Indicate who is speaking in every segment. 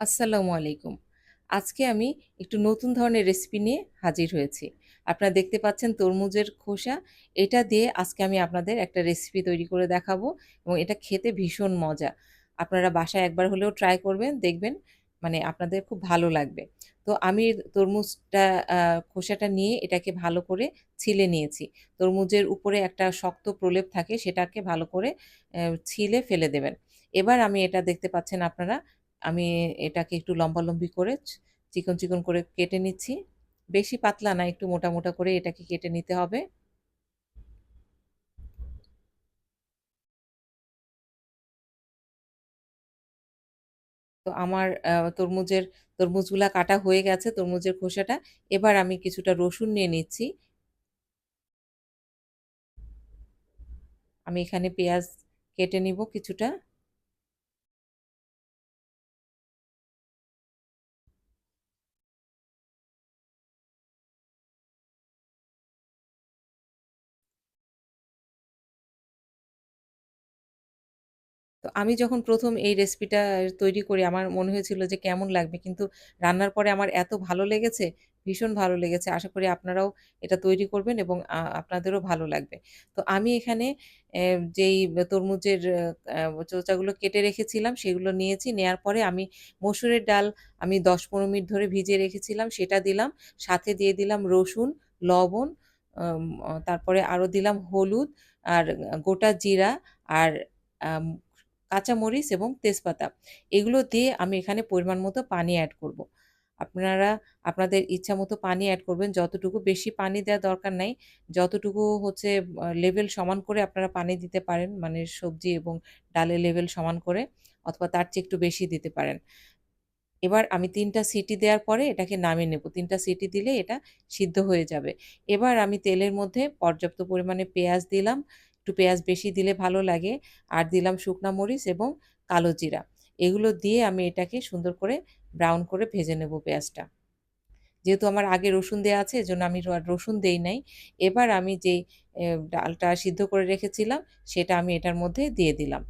Speaker 1: আসসালামু আলাইকুম। আজকে আমি একটু নতুন ধরনের রেসিপি নিয়ে হাজির হয়েছি। আপনারা দেখতে পাচ্ছেন তরমুজের খোসা। এটা দিয়ে আজকে আমি আপনাদের একটা রেসিপি তৈরি করে দেখাবো এবং এটা খেতে ভীষণ মজা। আপনারা বাসায় একবার হলেও ট্রাই করবেন, দেখবেন মানে আপনাদের খুব ভালো লাগবে। তো আমি তরমুজটা খোসাটা নিয়ে এটাকে ভালো করে ছিলে নিয়েছি। তরমুজের উপরে একটা শক্ত প্রলেপ থাকে সেটাকে ভালো করে ছিলে ফেলে দেবেন। এবার আমি এটা দেখতে পাচ্ছেন আপনারা আমি এটাকে একটু লম্বা-লম্বি করে চিকন, চিকন করে কেটে নিচ্ছি। বেশি পাতলা না, একটু মোটা, মোটা করে এটাকে কেটে নিতে হবে। তো আমার তরমুজের তরমুজগুলা কাটা হয়ে গেছে, তরমুজের খোসাটা। এবার আমি কিছুটা রসুন নিয়ে নিচ্ছি। আমি এখানে পেঁয়াজ কেটে নিব কিছুটা। তো আমি যখন প্রথম এই রেসিপিটা তৈরি করি আমার মনে হয়েছিল যে কেমন লাগবে। কিন্তু রান্নার পরে আমার এত ভালো লেগেছে, ভীষণ ভালো লেগেছে। আশা করি আপনারাও এটা তৈরি করবেন এবং আপনাদেরও ভালো লাগবে। তো আমি এখানে যেই তরমুজের চোচাগুলো কেটে রেখেছিলাম সেগুলো নিয়েছি। নেয়ার পরে আমি মসুরের ডাল আমি দশ পনেরো মিনিট ধরে ভিজিয়ে রেখেছিলাম সেটা দিলাম। সাথে দিয়ে দিলাম রসুন, লবণ, তারপরে আরও দিলাম হলুদ আর গোটা জিরা আর কাঁচামরিচ এবং তেজপাতা। এগুলো দিয়ে আমি এখানে পরিমাণ মতো পানি অ্যাড করব। আপনারা আপনাদের ইচ্ছা মতো পানি অ্যাড করবেন যতটুকু, বেশি পানি দেওয়ার দরকার নাই। যতটুকু হচ্ছে লেভেল সমান করে আপনারা পানি দিতে পারেন, মানে সবজি এবং ডালের লেভেল সমান করে অথবা তার চেয়ে একটু বেশি দিতে পারেন। এবার আমি ৩ টা সিটি দেওয়ার পরে এটাকে নামিয়ে নেব। ৩ টা সিটি দিলে এটা সিদ্ধ হয়ে যাবে। এবার আমি তেলের মধ্যে পর্যাপ্ত পরিমাণে পেঁয়াজ দিলাম। একটু পেঁয়াজ বেশি দিলে ভালো লাগে। আর দিলাম শুকনা মরিচ এবং কালো জিরা। এগুলো দিয়ে আমি এটাকে সুন্দর করে ব্রাউন করে ভেজে নেব পেঁয়াজটা। যেহেতু আমার আগে রসুন দেওয়া আছে, এজন্য আমি রসুন দেই নাই। এবার আমি এ, ডালটা সিদ্ধ করে রেখেছিলাম, সেটা আমি এটার মধ্যে দিয়ে দিলাম।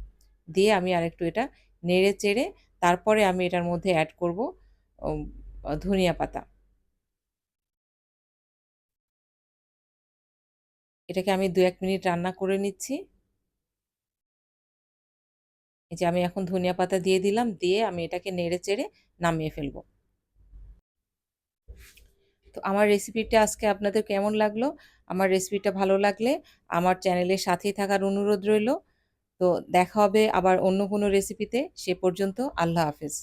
Speaker 1: দিয়ে আমি আরেকটু এটা নেড়ে চেড়ে তারপরে আমি এটার মধ্যে অ্যাড করব ধনিয়া পাতা। এটাকে আমি ২-১ মিনিট রান্না করে নিচ্ছি। এই যে আমি এখন ধনিয়া পাতা দিয়ে দিলাম। দিয়ে আমি এটাকে নেড়ে চেড়ে নামিয়ে ফেলব। তো আমার রেসিপিটা আজকে আপনাদের কেমন লাগল? আমার রেসিপিটা ভালো লাগলে আমার চ্যানেলের সাথেই থাকার অনুরোধ রইল। তো দেখা হবে আবার অন্য কোনো রেসিপিতে। সে পর্যন্ত আল্লাহ হাফেজ।